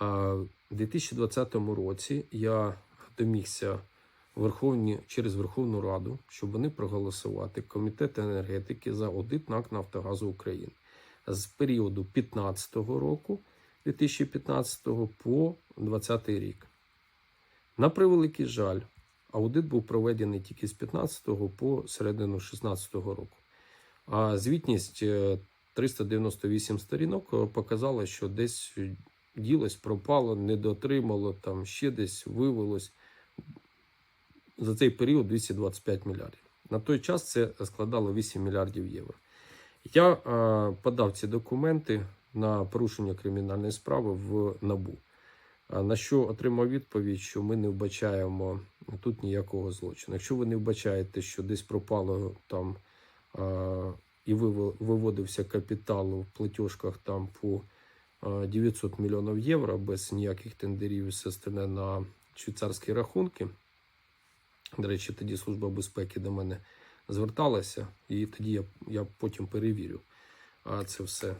В 2020 році я домігся Верховні, через Верховну Раду, щоб вони проголосувати Комітет енергетики за аудит НАК Нафтогазу України з періоду 2015 року 2015 по 2020 рік. На превеликий жаль, аудит був проведений тільки з 15 по середину 16 року. А звітність е, 398 сторінок е, показала, що десь ділось, пропало, недоотримало, там ще десь вивелось. За цей період 225 мільярдів. На той час це складало 8 мільярдів євро. Я е, подав ці документи на порушення кримінальної справи в НАБУ. На що отримав відповідь, що ми не вбачаємо тут ніякого злочину. Якщо ви не вбачаєте, що десь пропало там а, і виводився капітал в платіжках там по 900 мільйонів євро без ніяких тендерів і остальне на швейцарські рахунки. До речі, тоді Служба безпеки до мене зверталася, і тоді я, я потім перевірю це все.